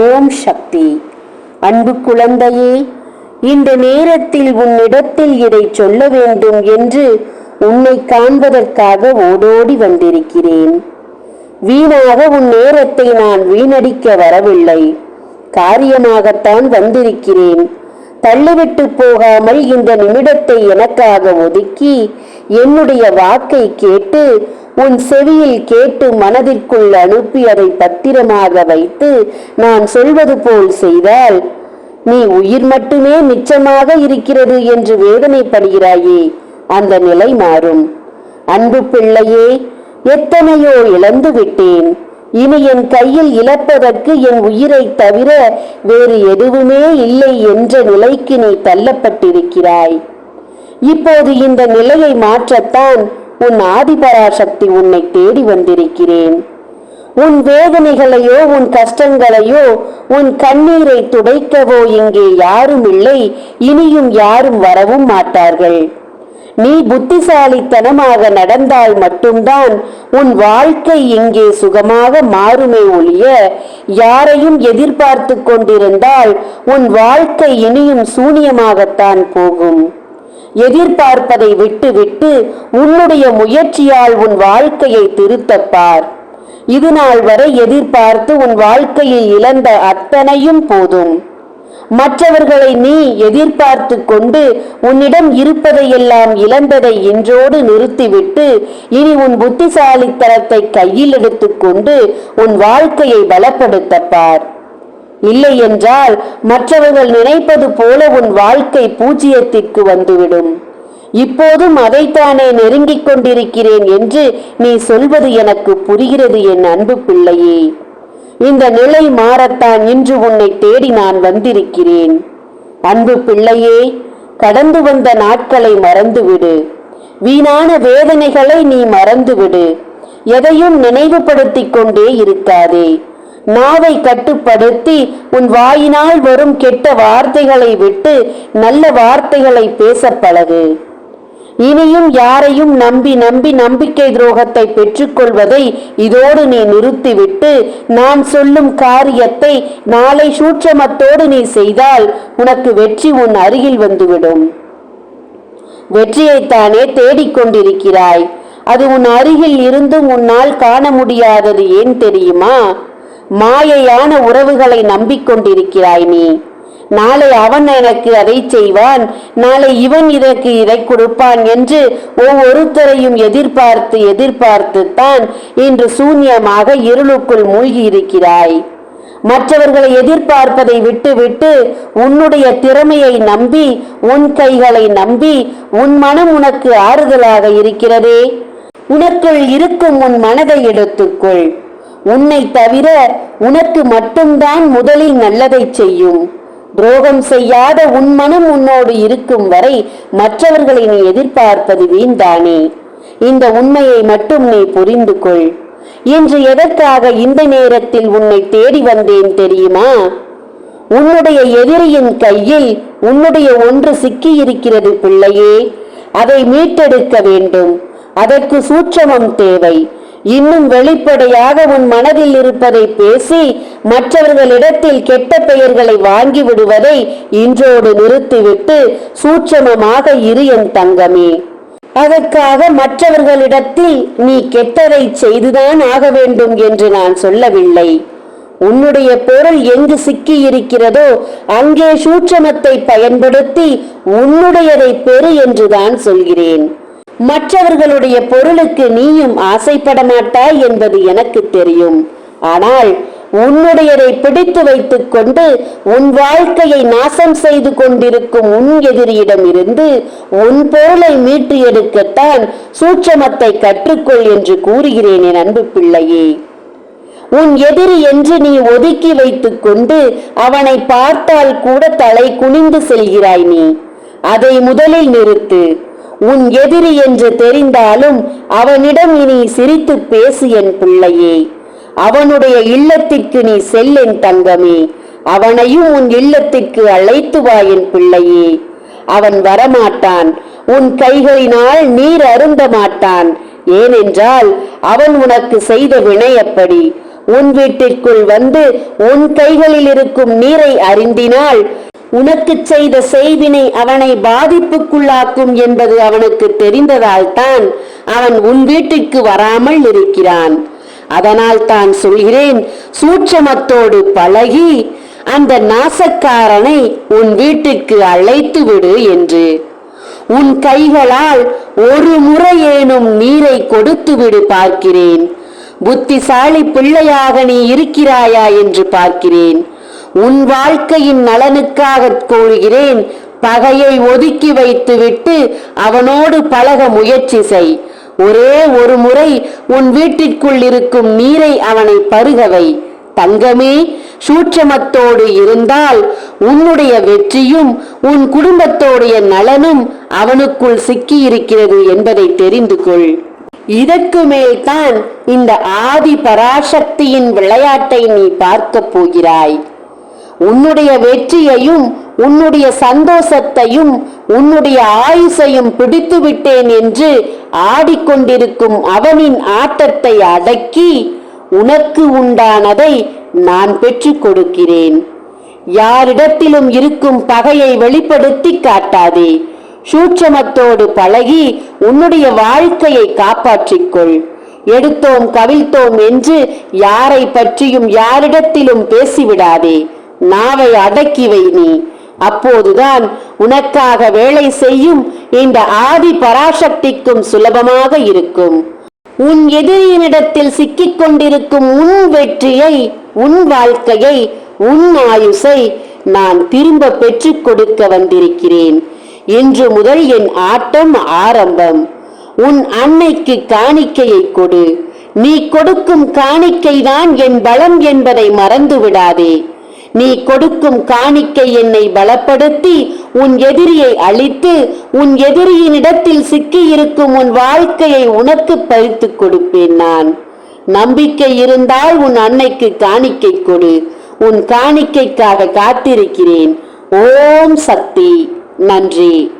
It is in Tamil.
ஓம் சக்தி. அன்பு குழந்தையே இந்த நேரத்தில் உன்னிடத்தில் இதை சொல்ல வேண்டும் என்று உன்னை காண்பதற்காக ஓடோடி வந்திருக்கிறேன். வீணாக உன் நேரத்தை நான் வீணடிக்க வரவில்லை. காரியமாகத்தான் வந்திருக்கிறேன். தள்ளிவிட்டு போகாமல் இந்த நிமிடத்தை எனக்காக ஒதுக்கி என்னுடைய வாக்கை கேட்டு உன் செவியில் கேட்டு மனதிற்குள் அனுப்பி அதை பத்திரமாக வைத்து நான் சொல்வது போல் செய்தால் நீ உயிர் மட்டுமே மிச்சமாக இருக்கிறது என்று வேதனைப்படுகிறாயே அந்த நிலை மாறும். அன்பு பிள்ளையே எத்தனையோ இழந்து விட்டேன். இனி என் கையில் இழப்பதற்கு என் உயிரை தவிர வேறு எதுவுமே இல்லை என்ற நிலைக்கு நீ தள்ளப்பட்டிருக்கிறாய். இப்போது இந்த நிலையை மாற்றத்தான் உன் ஆதிபராசக்தி உன்னை தேடி வந்திருக்கிறேன். உன் வேதனைகளையோ உன் கஷ்டங்களையோ உன் கண்ணீரை துடைக்கவோ இங்கே யாரும் இல்லை இனியும் யாரும் வரவும் மாட்டார்கள். நீ புத்திசாலித்தனமாக நடந்தால் மட்டும்தான் உன் வாழ்க்கை இங்கே சுகமாக மாறுமே ஒழிய யாரையும் எதிர்பார்த்து கொண்டிருந்தால் உன் வாழ்க்கை இனியும் சூனியமாகத்தான் போகும். எதிர்பார்ப்பதை விட்டுவிட்டு உன்னுடைய முயற்சியால் உன் வாழ்க்கையை திருத்தப்பார். இது நாள் வரை எதிர்பார்த்து உன் வாழ்க்கையில் இழந்த அத்தனையும் போதும். மற்றவர்களை நீ எதிர்பார்த்து கொண்டு உன்னிடம் இருப்பதையெல்லாம் இழந்ததை இன்றோடு நிறுத்திவிட்டு இனி உன் புத்திசாலித்தனத்தை கையில் எடுத்துக்கொண்டு உன் வாழ்க்கையை பலப்படுத்தப்பார். இல்லை என்றால் மற்றவர்கள் நினைப்பது போல உன் வாழ்க்கை பூஜ்ஜியத்திற்கு வந்துவிடும். இப்போதும் அதைத்தானே நெருங்கிக் கொண்டிருக்கிறேன் என்று நீ சொல்வது எனக்கு புரிகிறது என் அன்பு பிள்ளையே. இந்த நிலை மாறத்தான் இன்று உன்னை தேடி நான் வந்திருக்கிறேன். அன்பு பிள்ளையே கடந்து வந்த நாட்களை மறந்துவிடு. வீணான வேதனைகளை நீ மறந்துவிடு. எதையும் நினைவுபடுத்திக் கொண்டே இருக்காதே. நாவை கட்டுப்படுத்தி உன் வாயினால் வரும் கெட்ட வார்த்தைகளை விட்டு நல்ல வார்த்தைகளை பேச பழகு. இனியும் யாரையும் நம்பி நம்பி நம்பிக்கை துரோகத்தை பெற்றுக்கொள்வதை இதோடு நீ நிறுத்திவிட்டு நான் சொல்லும் காரியத்தை நாளை சூட்சமத்தோடு நீ செய்தால் உனக்கு வெற்றி உன் அருகில் வந்துவிடும். வெற்றியைத்தானே தேடிக்கொண்டிருக்கிறாய் அது உன் அருகில் இருந்தும் உன்னால் காண முடியாதது ஏன் தெரியுமா? மாயையான உறவுகளை நம்பிக்கொண்டிருக்கிறாய் நீ. நாளை அவன் எனக்கு அதை செய்வான். நாளை இவன் இதற்கு இதை கொடுப்பான் என்று ஒவ்வொருத்தரையும் எதிர்பார்த்து எதிர்பார்த்து தான் இன்று சூன்யமாக இருளுக்குள் மூழ்கி இருக்கிறாய் மற்றவர்களை எதிர்பார்ப்பதை விட்டுவிட்டு உன்னுடைய திறமையை நம்பி உன் கைகளை நம்பி உன் மனம் உனக்கு ஆறுதலாக இருக்கிறதே. உனக்குள் இருக்கும் உன் மனதை எடுத்துக்கொள். உன்னை தவிர உனக்கு மட்டும்தான் முதலில் நல்லதை செய்யும். துரோகம் செய்யாத உன் மனம் உன்னோடு இருக்கும் வரை மற்றவர்களை நீ எதிர்பார்ப்பது வீண்தானே. இந்த உண்மையை மட்டும் நீ புரிந்து கொள் இன்று எதற்காக இந்த நேரத்தில் உன்னை தேடி வந்தேன் தெரியுமா? உன்னுடைய எதிரியின் கையில் உன்னுடைய ஒன்று சிக்கியிருக்கிறது பிள்ளையே. அதை மீட்டெடுக்க வேண்டும். அதற்கு சூட்சமம் தேவை. இன்னும் வெளிப்படையாக உன் மனதில் இருப்பதை பேசி மற்றவர்களிடத்தில் கெட்ட பெயர்களை வாங்கி விடுவதை இன்றோடு நிறுத்திவிட்டு சூட்சமமாக இரு என் தங்கமே. அதற்காக மற்றவர்களிடத்தில் நீ கெட்டதை செய்துதான் ஆக வேண்டும் என்று நான் சொல்லவில்லை. உன்னுடைய பொருள் எங்கு சிக்கி இருக்கிறதோ அங்கே சூட்சமத்தை பயன்படுத்தி உன்னுடையதை பெறு என்றுதான் சொல்கிறேன். மற்றவர்களுடைய பொருளுக்கு நீயும் ஆசைப்பட மாட்டாய் என்பது எனக்கு தெரியும். ஆனால் உன்னுடையதை பிடித்து வைத்துக் கொண்டு உன் வாழ்க்கையை நாசம் செய்து கொண்டிருக்கும் உன் எதிரியிடம் இருந்து உன் பொருளை மீட்டு எடுக்கத்தான் சூட்சமத்தை கற்றுக்கொள் என்று கூறுகிறேன் என் அன்பு பிள்ளையே. உன் எதிரி என்று நீ ஒதுக்கி வைத்துக் கொண்டு அவனை பார்த்தால் கூட தலை குனிந்து செல்கிறாய் நீ. அதை முதலில் நிறுத்து. உன் எதிரி என்று தெரிந்தாலும் அவனிடம் இனி சிரித்து பேசு என் பிள்ளையே. அவனுடைய இல்லத்திற்கு நீ செல்லென் தங்கமே. அவனையும் உன் இல்லத்திற்கு அழைத்து வா என் பிள்ளையே. அவன் வரமாட்டான். உன் கைகளினால் நீர் அருந்த மாட்டான். ஏனென்றால் அவன் உனக்கு செய்த வினை அப்படி. உன் வீட்டிற்குள் வந்து உன் கைகளில் இருக்கும் நீரை அறிந்தினால் உனக்கு செய்த செய்வினை அவனை பாதிப்புக்குள்ளாக்கும் என்பது அவனுக்கு தெரிந்ததால் தான் அவன் உன் வீட்டிற்கு வராமல் இருக்கிறான். அதனால் தான் சொல்கிறேன் சூட்சமத்தோடு பழகி அந்த நாசக்காரனை உன் வீட்டுக்கு அழைத்து விடு என்று. உன் கைகளால் ஒரு முறையேனும் நீரை கொடுத்து விடு பார்க்கிறேன். புத்திசாலி பிள்ளையாக நீ இருக்கிறாயா என்று பார்க்கிறேன். உன் வாழ்க்கையின் நலனுக்காக கூறுகிறேன். பகையை ஒதுக்கி வைத்துவிட்டு அவனோடு பழக முயற்சி செய். ஒரே ஒரு முறை உன் வீட்டிற்குள் இருக்கும் நீரை அவனை பருகவை. தங்கமே சூட்சமத்தோடு இருந்தால் உன்னுடைய வெற்றியும் உன் குடும்பத்தோடைய நலனும் அவனுக்குள் சிக்கியிருக்கிறது என்பதை தெரிந்து கொள். இதற்கு மேல்தான் இந்த ஆதி பராசக்தியின் விளையாட்டை நீ பார்க்கப் போகிறாய். உன்னுடைய வெற்றியையும் உன்னுடைய சந்தோஷத்தையும் உன்னுடைய ஆயுசையும் பிடித்து விட்டேன் என்று ஆடிக்கொண்டிருக்கும் அவனின் ஆட்டத்தை அடக்கி உனக்கு உண்டானதை நான் பெற்றுக் கொடுக்கிறேன். யாரிடத்திலும் இருக்கும் பகையை வெளிப்படுத்தி காட்டாதே. சூட்சமத்தோடு பழகி உன்னுடைய வாழ்க்கையை காப்பாற்றிக்கொள். எடுத்தோம் கவிழ்த்தோம் என்று யாரை பற்றியும் யாரிடத்திலும் பேசிவிடாதே. நாவை அடக்கி வை நீ. அப்போதுதான் உனக்காக வேலை செய்யும் இந்த ஆதி பராசக்திக்கும் சுலபமாக இருக்கும். உன் எதிரியினிடத்தில் சிக்கிக் கொண்டிருக்கும் உன் வெற்றியை உன் வாழ்க்கையை உன் ஆயுசை நான் திரும்ப பெற்றுக் கொடுக்க வந்திருக்கிறேன். இன்று முதல் என் ஆட்டம் ஆரம்பம். உன் அன்னைக்கு காணிக்கையை கொடு. நீ கொடுக்கும் காணிக்கைதான் என் பலம் என்பதை மறந்து விடாதே நீ கொடுக்கும் காணிக்கை என்னை பலப்படுத்தி உன் எதிரியை அழித்து உன் எதிரியினிடத்தில் சிக்கியிருக்கும் உன் வாழ்க்கையை உனக்கு பறித்து கொடுப்பேன் நான். நம்பிக்கை இருந்தால் உன் அன்னைக்கு காணிக்கை கொடு. உன் காணிக்கைக்காக காத்திருக்கிறேன். ஓம் சக்தி. நன்றி.